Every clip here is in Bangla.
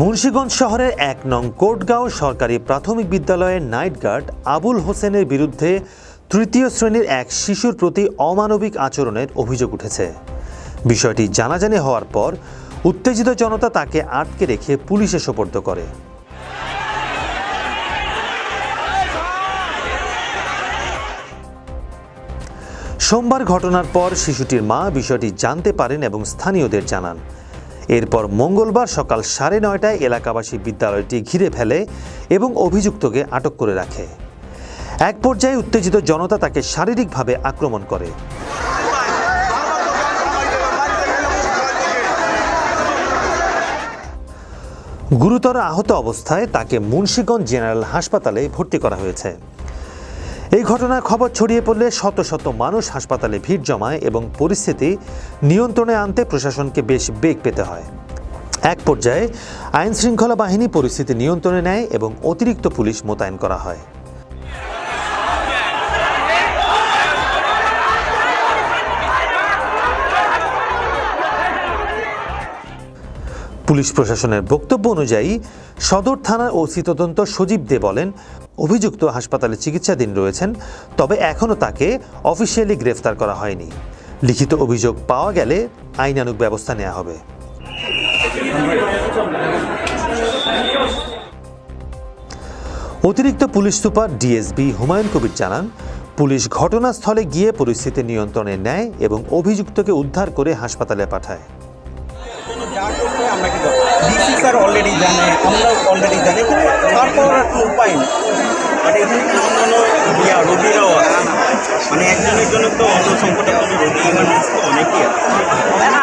মুন্সীগঞ্জ শহরের এক নং কোটগাঁও সরকারি প্রাথমিক বিদ্যালয়ের নাইট গার্ড আবুল হোসেনের বিরুদ্ধে তৃতীয় শ্রেণির এক শিশুর প্রতি অমানবিক আচরণের অভিযোগ উঠেছে। বিষয়টি জানাজানি হওয়ার পর উত্তেজিত জনতা তাকে আটকে রেখে পুলিশে সোপর্দ করে। সোমবার ঘটনার পর শিশুটির মা বিষয়টি জানতে পারেন এবং স্থানীয়দের জানান। এরপর মঙ্গলবার সকাল সাড়ে নয়টায় এলাকাবাসী বিদ্যালয়টি ঘিরে ফেলে এবং অভিযুক্তকে আটক করে রাখে। এক পর্যায়ে উত্তেজিত জনতা তাকে শারীরিকভাবে আক্রমণ করে। গুরুতর আহত অবস্থায় তাকে মুন্সীগঞ্জ জেনারেল হাসপাতালে ভর্তি করা হয়েছে। এই ঘটনার খবর ছড়িয়ে পড়লে শত শত মানুষ হাসপাতালে ভিড় জমায় এবং পরিস্থিতি নিয়ন্ত্রণে আনতে প্রশাসনকে বেশ বেগ পেতে হয়। এক পর্যায়ে আইন শৃঙ্খলা বাহিনী পরিস্থিতি নিয়ন্ত্রণে নেয় এবং অতিরিক্ত পুলিশ মোতায়েন করা হয়। পুলিশ প্রশাসনের বক্তব্য অনুযায়ী, সদর থানার ওসি তদন্ত সজীব দে বলেন, অভিযুক্ত হাসপাতালে চিকিৎসাধীন রয়েছেন, তবে এখনও তাকে অফিসিয়ালি গ্রেফতার করা হয়নি। লিখিত অভিযোগ পাওয়া গেলে আইনানুগ ব্যবস্থা নেওয়া হবে। অতিরিক্ত police super DSB Humayun Kabir জানান, পুলিশ ঘটনাস্থলে গিয়ে পরিস্থিতি নিয়ন্ত্রণে নেয় এবং অভিযুক্তকে উদ্ধার করে হাসপাতালে পাঠায়। ডিসি স্যার অলরেডি জানে আমরা অলরেডি জানি কিন্তু তারপর আর কোনো উপায় নেই। বাট এখানে কিন্তু অন্যান্য ইয়া রোগীরাও মানে একজনের জন্য তো অন্য সংকটাপন্ন রোগী ইমার্জেন্সি তো অনেকেই আছে।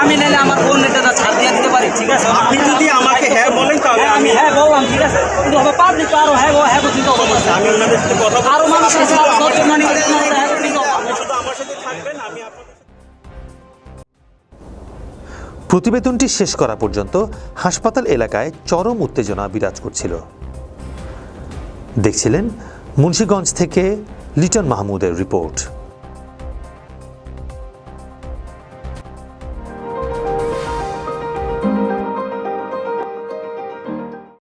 আমি নাইলে আমার বোন নেতাটা ছাড় দিয়ে দিতে পারি? ঠিক আছে? আপনি যদি আমাকে হ্যাঁ বলেন তাহলে হ্যাঁ, আমি হ্যাঁ বললাম ঠিক আছে। কিন্তু হবে পাবলিক তো আরও হ্যাঁ হ্যাঁ চিন্তা আমি ওনাদের সাথে কথা বলব আরও মানুষ প্রতিবেদনটি শেষ করা পর্যন্ত হাসপাতাল এলাকায় চরম উত্তেজনা বিরাজ করছিল। দেখছিলেন মুন্সীগঞ্জ থেকে লিটন মাহমুদের রিপোর্ট।